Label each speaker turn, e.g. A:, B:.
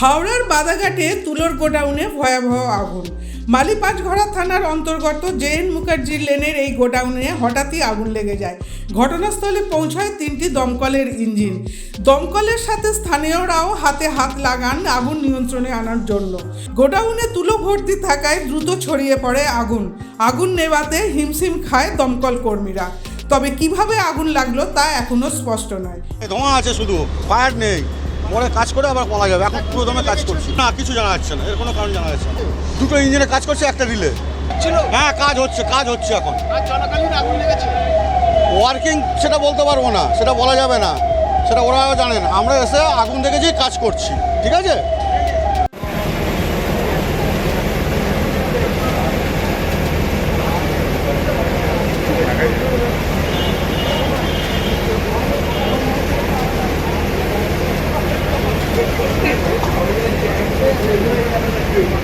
A: হাওড়ার বাদাঘাটে তুলোর গোডাউনে ভয়াবহ আগুন। মালিপাঁচঘড়া থানার অন্তর্গত জেএন মুখার্জির লেনের এই গোডাউনে হঠাৎই আগুন লেগে যায়। ঘটনাস্থলে পৌঁছায় তিনটি দমকলের ইঞ্জিন। দমকলের সাথে স্থানীয়রাও হাতে হাত লাগান আগুন নিয়ন্ত্রণে আনার জন্য। গোডাউনে তুলো ভর্তি থাকায় দ্রুত ছড়িয়ে পড়ে আগুন। আগুন নেভাতে হিমশিম খায় দমকল কর্মীরা। তবে কীভাবে আগুন লাগল তা এখনও স্পষ্ট নয়।
B: ধোঁয়া আছে শুধু, ফায়ার নেই। পরে কাজ করে আবার বলা যাবে। এখন পুরো দমে কাজ করছি। না কিছু জানা যাচ্ছে না। এর কোনো কারণ জানা যাচ্ছে না। দুটো ইঞ্জিনে কাজ করছে একটা রিলে। হ্যাঁ কাজ হচ্ছে কাজ হচ্ছে এখন। ওয়ার্কিং সেটা বলতে পারব না সেটা বলা যাবে না। সেটা ওরাও জানেন। আমরা এসে আগুন দেখেছি কাজ করছি। ঠিক আছে? you.